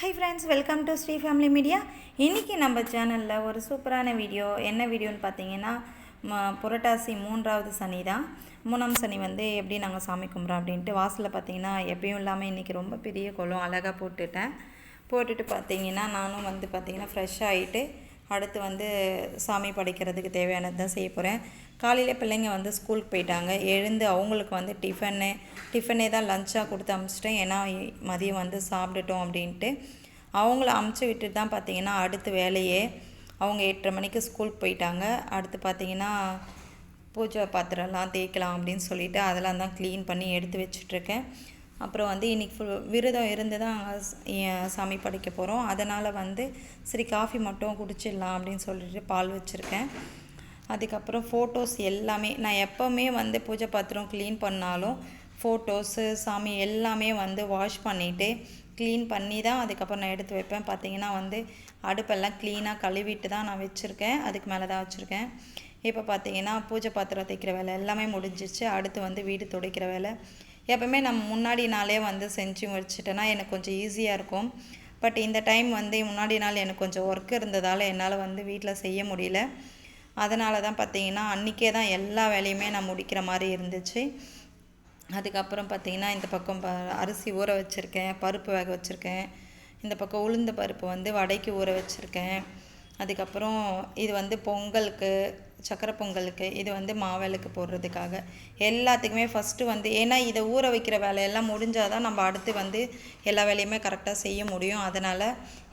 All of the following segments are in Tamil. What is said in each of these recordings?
Hi friends welcome to Sri family media இன்றைக்கி நம்ம சேனலில் ஒரு சூப்பரான வீடியோ என்ன வீடியோன்னு பார்த்தீங்கன்னா புரட்டாசி மூன்றாவது சனி தான். மூணாம் சனி வந்து எப்படி நாங்கள் சாமி கும்பிட்றோம் அப்படின்ட்டு வாசலில் பார்த்தீங்கன்னா எப்பயும் இல்லாமல் இன்றைக்கி ரொம்ப பெரிய குளம் அழகாக போட்டுட்டேன். போட்டுட்டு பார்த்தீங்கன்னா நானும் வந்து பார்த்தீங்கன்னா ஃப்ரெஷ் ஆகிட்டு அடுத்து வந்து சாமி படைக்கிறதுக்கு தேவையானது தான் செய்ய போகிறேன் காலையில் பிள்ளைங்க வந்து ஸ்கூலுக்கு போயிட்டாங்க. எழுந்து அவங்களுக்கு வந்து டிஃபனு டிஃபனே தான் லஞ்சாக கொடுத்து அமுச்சிட்டேன். ஏன்னா மதியம் வந்து சாப்பிட்டுட்டோம் அப்படின்ட்டு. அவங்கள அமுச்சு விட்டுட்டு தான் பார்த்தீங்கன்னா அடுத்து வேலையே அவங்க எட்டரை மணிக்கு ஸ்கூலுக்கு போயிட்டாங்க. அடுத்து பார்த்தீங்கன்னா பூஜை பாத்திரம்லாம் தேய்க்கலாம் அப்படின்னு சொல்லிட்டு அதெல்லாம் தான் க்ளீன் பண்ணி எடுத்து வச்சிட்ருக்கேன் அப்புறம் வந்து இன்றைக்கி ஃபுல் விரதம் இருந்து தான் சாமி படைக்க போகிறோம் அதனால் வந்து சரி காஃபி மட்டும் குடிச்சிடலாம் அப்படின்னு சொல்லிட்டு பால் வச்சுருக்கேன். அதுக்கப்புறம் ஃபோட்டோஸ் எல்லாமே நான் எப்போவுமே வந்து பூஜை பாத்திரம் க்ளீன் பண்ணாலும் ஃபோட்டோஸு சாமி எல்லாமே வந்து வாஷ் பண்ணிவிட்டு க்ளீன் பண்ணி தான் அதுக்கப்புறம் நான் எடுத்து வைப்பேன். பார்த்தீங்கன்னா வந்து அடுப்பெல்லாம் க்ளீனாக கழுவிட்டு தான் நான் வச்சுருக்கேன். அதுக்கு மேலே தான் வச்சுருக்கேன். இப்போ பார்த்தீங்கன்னா பூஜை பாத்திரம் தைக்கிற வேலை எல்லாமே முடிஞ்சிச்சு அடுத்து வந்து வீடு துடைக்கிற வேலை. எப்பவுமே நம்ம முன்னாடி நாளே வந்து செஞ்சு முடிச்சிட்டேன்னா எனக்கு கொஞ்சம் ஈஸியாக இருக்கும். பட் இந்த டைம் வந்து முன்னாடி நாள் எனக்கு கொஞ்சம் ஒர்க் இருந்ததால் என்னால் வந்து வீட்டில் செய்ய முடியல. அதனால தான் பார்த்தீங்கன்னா அன்றைக்கே தான் எல்லா வேலையுமே நான் முடிக்கிற மாதிரி இருந்துச்சு. அதுக்கப்புறம் பார்த்தீங்கன்னா இந்த பக்கம் ப அரிசி ஊற வச்சுருக்கேன் பருப்பு வேக வச்சுருக்கேன். இந்த பக்கம் உளுந்த பருப்பு வந்து வடைக்கு ஊற வச்சுருக்கேன். அதுக்கப்புறம் இது வந்து பொங்கலுக்கு சக்கரை பொங்கலுக்கு இது வந்து மாவிளக்கு போடுறதுக்காக. எல்லாத்துக்குமே ஃபஸ்ட்டு வந்து ஏன்னா இதை ஊற வைக்கிற வேலையெல்லாம் முடிஞ்சால் தான் நம்ம அடுத்து வந்து எல்லா வேலையுமே கரெக்டாக செய்ய முடியும். அதனால்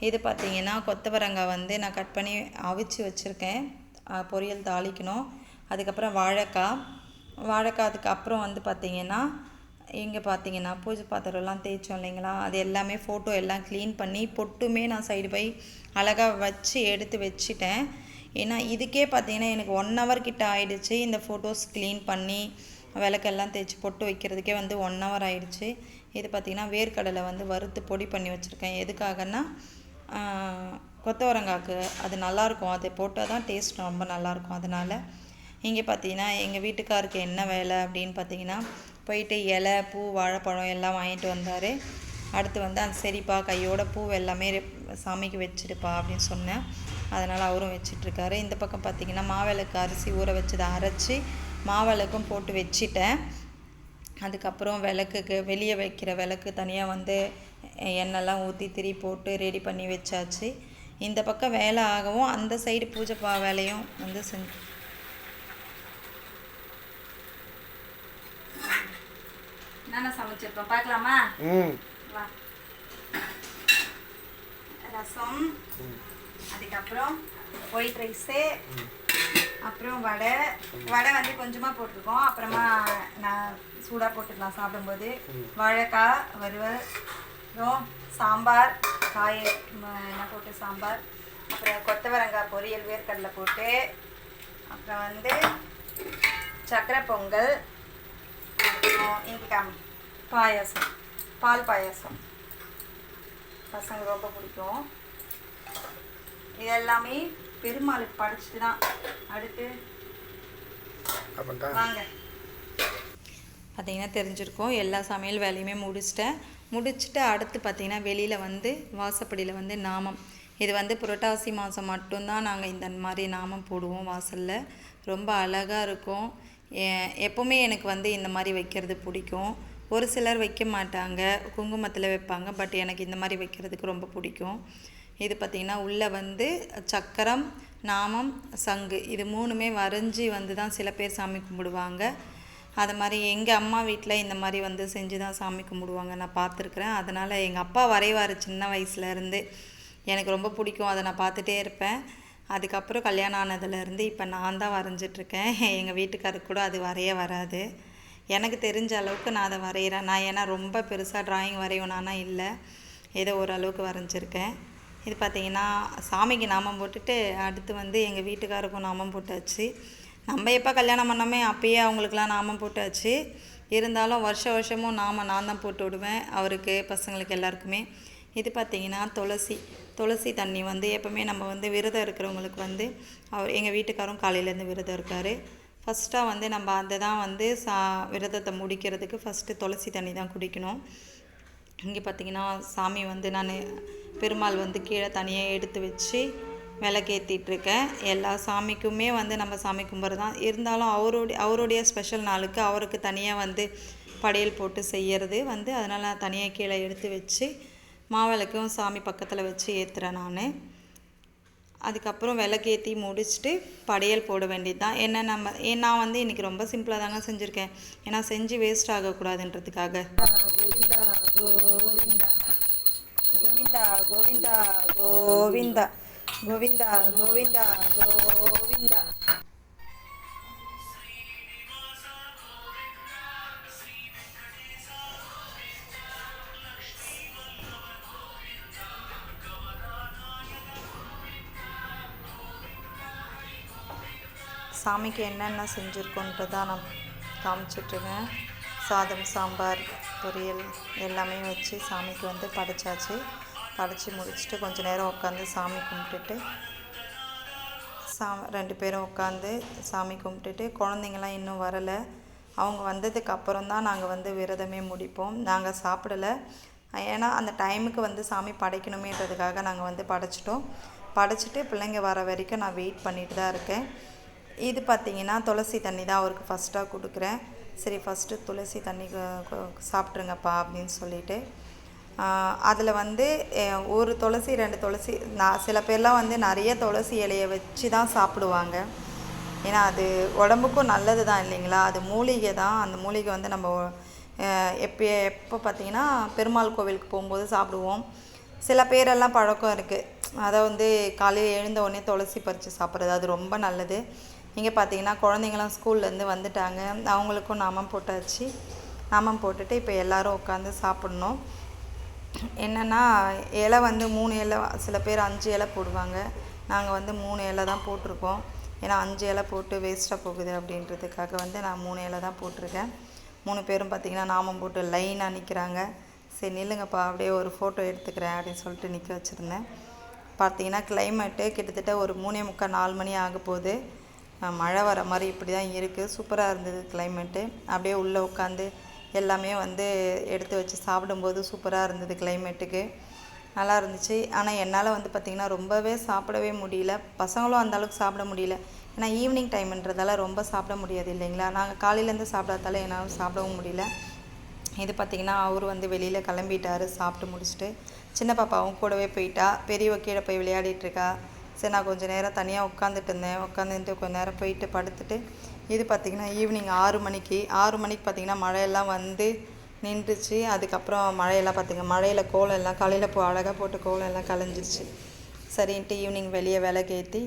இது பார்த்திங்கன்னா கொத்தவரங்காய் வந்து நான் கட் பண்ணி அவிச்சு வச்சுருக்கேன். பொரியல் தாளிக்கணும். அதுக்கப்புறம் வாழைக்காய். வாழைக்காய் அதுக்கப்புறம் வந்து பார்த்திங்கன்னா இங்கே பார்த்தீங்கன்னா பூஜை பாத்திரம்லாம் தேய்ச்சோம் இல்லைங்களா? அது எல்லாமே ஃபோட்டோ எல்லாம் க்ளீன் பண்ணி பொட்டுமே நான் சைடு போய் அழகாக வச்சு எடுத்து வச்சிட்டேன். ஏன்னா இதுக்கே பார்த்தீங்கன்னா எனக்கு ஒன் ஹவர் கிட்ட ஆயிடுச்சு. இந்த ஃபோட்டோஸ் க்ளீன் பண்ணி விளக்கெல்லாம் தேய்ச்சி பொட்டு வைக்கிறதுக்கே வந்து ஒன் ஹவர் ஆயிடுச்சு. இது பார்த்திங்கன்னா வேர்க்கடலை வந்து வறுத்து பொடி பண்ணி வச்சுருக்கேன். எதுக்காகன்னா கொத்தவரங்காக்கு. கொத்தவரங்காய்க்கு அது நல்லாயிருக்கும். அதை போட்டால் தான் டேஸ்ட் ரொம்ப நல்லாயிருக்கும். அதனால் இங்கே பார்த்தீங்கன்னா எங்கள் வீட்டுக்காருக்கு என்ன வேலை அப்படின்னு பார்த்தீங்கன்னா போயிட்டு இலை பூ வாழைப்பழம் எல்லாம் வாங்கிட்டு வந்தார். அடுத்து வந்து அந்த சரிப்பா கையோட பூ எல்லாமே சாமிக்கு வச்சிடுப்பா அப்படின்னு சொன்னேன். அதனால் அவரும் வச்சிட்ருக்காரு. இந்த பக்கம் பார்த்தீங்கன்னா மாவிளக்கு அரிசி ஊற வச்சதை அரைச்சி மாவிளக்கும் போட்டு வச்சிட்டேன். அதுக்கப்புறம் விளக்குக்கு வெளியே வைக்கிற விளக்கு தனியாக வந்து எண்ணெய்லாம் ஊற்றி திரி போட்டு ரெடி பண்ணி வச்சாச்சு. இந்த பக்கம் வேலை ஆகவும் அந்த சைடு பூஜை பா வேலையும் வந்து செஞ்சு என்னென்ன சமைச்சிருக்கோம்? பார்க்கலாமா? ம். வா. ரசம். அதுக்கப்புறம் ஒயிட் ரைஸு அப்புறம் வடை. வடை வந்து கொஞ்சமாக போட்டிருக்கோம். அப்புறமா நான் சூடாக போட்டுக்கலாம் சாப்பிடும்போது. வாழைக்காய் வறுவல் அப்புறம் சாம்பார் காய் என்ன போட்டு சாம்பார். அப்புறம் கொத்தவரங்காய் பொரியல் வேர்க்கடலை போட்டு. அப்புறம் வந்து சக்கரை பொங்கல். அப்புறம் இன்றைக்கி பாயாசம் பால் பாயாசம். பசங்க ரொம்ப பிடிக்கும். இது எல்லாமே பெருமாளுக்கு படிச்சுட்டு தான் அடுத்து வாங்க. பார்த்தீங்கன்னா தெரிஞ்சிருக்கும் எல்லா சமையல் வேலையுமே முடிச்சிட்டேன். முடிச்சுட்டு அடுத்து பார்த்தீங்கன்னா வெளியில் வந்து வாசப்படியில் வந்து நாமம். இது வந்து புரட்டாசி மாதம் மட்டும்தான் நாங்கள் இந்த மாதிரி நாமம் போடுவோம் வாசலில். ரொம்ப அழகாக இருக்கும். எ- எப்போவுமே எனக்கு வந்து இந்த மாதிரி வைக்கிறது பிடிக்கும். ஒரு சிலர் வைக்க மாட்டாங்க குங்குமத்தில் வைப்பாங்க பட் எனக்கு இந்த மாதிரி வைக்கிறதுக்கு ரொம்ப பிடிக்கும். இது பார்த்திங்கன்னா உள்ளே வந்து சக்கரம் நாமம் சங்கு. இது மூணுமே வரைஞ்சி வந்து தான் சில பேர் சாமி கும்பிடுவாங்க. அது மாதிரி எங்கள் அம்மா வீட்டில் இந்த மாதிரி வந்து செஞ்சு தான் சாமி கும்பிடுவாங்க. நான் பார்த்துருக்குறேன். அதனால் எங்கள் அப்பா வரைவார் சின்ன வயசுலேருந்து எனக்கு ரொம்ப பிடிக்கும். அதை நான் பார்த்துட்டே இருப்பேன். அதுக்கப்புறம் கல்யாணம் ஆனதுலேருந்து இப்போ நான் தான் வரைஞ்சிட்ருக்கேன். எங்கள் வீட்டுக்காருக்கு கூட அது வரைய வராது. எனக்கு தெரிஞ்ச அளவுக்கு நான் அதை வரைகிறேன். நான் ஏன்னா ரொம்ப பெருசாக டிராயிங் வரையணும்னா இல்லை. ஏதோ ஓரளவுக்கு வரைஞ்சிருக்கேன். இது பார்த்தீங்கன்னா சாமிக்கு நாமம் போட்டுட்டு அடுத்து வந்து எங்கள் வீட்டுக்காருக்கும் நாமம் போட்டாச்சு. நம்ம எப்போ கல்யாணம் பண்ணோமே அப்பயே அவங்களுக்குலாம் நாமம் போட்டாச்சு. இருந்தாலும் வருஷ வருஷமும் நாம நான் தான் போட்டு விடுவேன். அவருக்கு பசங்களுக்கு எல்லாருக்குமே. இது பார்த்தீங்கன்னா துளசி. துளசி தண்ணி வந்து எப்போவுமே நம்ம வந்து விரதம் இருக்கிறவங்களுக்கு வந்து அவர் எங்கள் வீட்டுக்காரும் காலையிலேருந்து விரதம் இருக்கார். ஃபஸ்ட்டாக வந்து நம்ம அதை தான் வந்து சா விரதத்தை முடிக்கிறதுக்கு ஃபஸ்ட்டு துளசி தண்ணி தான் குடிக்கணும். இங்கே பார்த்தீங்கன்னா சாமி வந்து நான் பெருமாள் வந்து கீழே தனியாக எடுத்து வச்சு விளக்கேற்றிட்டுருக்கேன் எல்லா சாமிக்குமே வந்து நம்ம சாமி கும்பிட்றது தான். இருந்தாலும் அவருடைய அவருடைய ஸ்பெஷல் நாளுக்கு அவருக்கு தனியாக வந்து படையல் போட்டு செய்கிறது வந்து அதனால் நான் தனியாக கீழே எடுத்து வச்சு மாவிளக்கும் சாமி பக்கத்தில் வச்சு ஏற்றுறேன் நான். அதுக்கப்புறம் விளக்கேற்றி முடிச்சுட்டு படையல் போட வேண்டியது தான். என்ன நம்ம ஏ- நான் வந்து இன்றைக்கி ரொம்ப சிம்பிளாக தாங்க செஞ்சுருக்கேன். ஏன்னா செஞ்சு வேஸ்ட் ஆகக்கூடாதுன்றதுக்காக. கோவிந்தா கோவிந்தா கோவிந்தா கோவிந்தா கோவிந்தா கோவிந்தா. சாமிக்கு என்னென்ன செஞ்சுருக்கோன்றதை நான் காமிச்சிட்ருக்கேன். சாதம் சாம்பார் பொரியல் எல்லாமே வச்சு சாமிக்கு வந்து படைச்சாச்சு. படைச்சி முடிச்சுட்டு கொஞ்ச நேரம் உட்காந்து சாமி கும்பிட்டுட்டு சா ரெண்டு பேரும் உட்காந்து சாமி கும்பிட்டுட்டு குழந்தைங்களாம் இன்னும் வரலை. அவங்க வந்ததுக்கு அப்புறம் தான் நாங்கள் வந்து விரதமே முடிப்போம். நாங்கள் சாப்பிடலை. ஏன்னா அந்த டைமுக்கு வந்து சாமி படைக்கணுமேன்றதுக்காக நாங்கள் வந்து படைச்சிட்டோம். படைச்சிட்டு பிள்ளைங்க வர வரைக்கும் நான் வெயிட் பண்ணிட்டு தான் இருக்கேன். இது பார்த்தீங்கன்னா துளசி தண்ணி தான் அவருக்கு ஃபஸ்ட்டாக கொடுக்குறேன். சரி ஃபஸ்ட்டு துளசி தண்ணி சாப்பிட்ருங்கப்பா அப்படின்னு சொல்லிட்டு. அதில் வந்து ஒரு துளசி ரெண்டு துளசி நான் சில பேர்லாம் வந்து நிறைய துளசி இலையை வச்சு தான் சாப்பிடுவாங்க. ஏன்னா அது உடம்புக்கும் நல்லது தான் இல்லைங்களா? அது மூலிகை தான். அந்த மூலிகை வந்து நம்ம எப்போ எப்போ பார்த்தீங்கன்னா பெருமாள் கோவிலுக்கு போகும்போது சாப்பிடுவோம். சில பேரெல்லாம் பழக்கம் இருக்குது அதை வந்து காலையில் எழுந்த உடனே துளசி பறித்து சாப்பிட்றது. அது ரொம்ப நல்லது. இங்கே பார்த்தீங்கன்னா குழந்தைங்களாம் ஸ்கூல்லேருந்து வந்துட்டாங்க. அவங்களுக்கும் நாமம் போட்டாச்சு. நாமம் போட்டுட்டு இப்போ எல்லோரும் உட்காந்து சாப்பிட்ணும். என்னென்னா இலை வந்து மூணு இலை சில பேர் அஞ்சு இலை போடுவாங்க. நாங்கள் வந்து மூணு இலை தான் போட்டிருக்கோம். ஏன்னா அஞ்சு இலை போட்டு வேஸ்ட்டாக போகுது அப்படின்றதுக்காக வந்து நான் மூணு இலை தான் போட்டிருக்கேன். மூணு பேரும் பார்த்திங்கன்னா நாமம் போட்டு லைனாக நிற்கிறாங்க சரி நில்லுங்கப்பா அப்படியே ஒரு ஃபோட்டோ எடுத்துக்கிறேன் அப்படின்னு சொல்லிட்டு நிற்க வச்சுருந்தேன். பார்த்தீங்கன்னா கிளைமேட்டு கிட்டத்தட்ட ஒரு மூணே முக்கால் நாலு மணி ஆக போகுது. மழை வர மாதிரி இப்படி தான் இருக்குது சூப்பராக இருந்தது கிளைமேட்டு அப்படியே உள்ளே உட்காந்து எல்லாமே வந்து எடுத்து வச்சு சாப்பிடும்போது சூப்பராக இருந்தது கிளைமேட்டுக்கு நல்லா இருந்துச்சு. ஆனால் என்னால் வந்து பார்த்திங்கன்னா ரொம்பவே சாப்பிடவே முடியல. பசங்களும் அந்த அளவுக்கு சாப்பிட முடியல. ஏன்னா ஈவினிங் டைம்ன்றதால ரொம்ப சாப்பிட முடியாது இல்லைங்களா? நாங்கள் காலையிலேருந்து சாப்பிடாதால என்னால் சாப்பிடவும் முடியல. இது பார்த்திங்கன்னா அவர் வந்து வெளியில் கிளம்பிட்டாரு சாப்பிட்டு முடிச்சுட்டு. சின்ன பாப்பாவும் கூடவே போயிட்டா. பெரியவ கீழே போய் விளையாடிட்டு இருக்கா. சரி நான் கொஞ்சம் நேரம் தனியாக உட்காந்துட்டு இருந்தேன். உட்காந்துட்டு கொஞ்சம் நேரம் போயிட்டு படுத்துட்டு இது பார்த்திங்கன்னா ஈவினிங் ஆறு மணிக்கு. ஆறு மணிக்கு பார்த்திங்கன்னா மழையெல்லாம் வந்து நின்றுச்சு. அதுக்கப்புறம் மழையெல்லாம் பார்த்திங்க மழையில் கோலம் எல்லாம் காலையில் போ அழகாக போட்டு கோலம் எல்லாம் கலைஞ்சிருச்சு. சரின்ட்டு ஈவினிங் வெளியே விளக்கேற்றி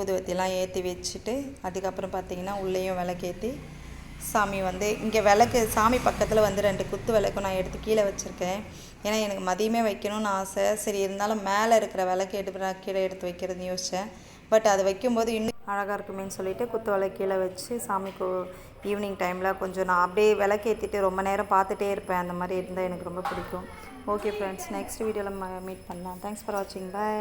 ஊதுவத்திலாம் ஏற்றி வச்சுட்டு அதுக்கப்புறம் பார்த்திங்கன்னா உள்ளேயும் விளக்கேற்றி சாமி வந்து இங்கே விளக்கு சாமி பக்கத்தில் வந்து ரெண்டு குத்து விளக்கும் நான் எடுத்து கீழே வச்சுருக்கேன். ஏன்னா எனக்கு மதியமே வைக்கணும்னு ஆசை. சரி இருந்தாலும் மேலே இருக்கிற விளக்கு எடுத்து நான் கீழே எடுத்து வைக்கிறதுன்னு யோசித்தேன் பட் அது வைக்கும்போது இன்னும் அழகாக இருக்குமேன்னு சொல்லிட்டு குத்து கீழே வச்சு சாமிக்கு ஈவினிங் டைமில் கொஞ்சம் நான் அப்படியே விளக்கேற்றிட்டு ரொம்ப நேரம் பார்த்துட்டே இருப்பேன். அந்த மாதிரி இருந்தால் எனக்கு ரொம்ப பிடிக்கும். ஓகே ஃப்ரெண்ட்ஸ் நெக்ஸ்ட் வீடியோவில் மீட் பண்ணலாம். தேங்க்ஸ் ஃபார் வாட்சிங் பை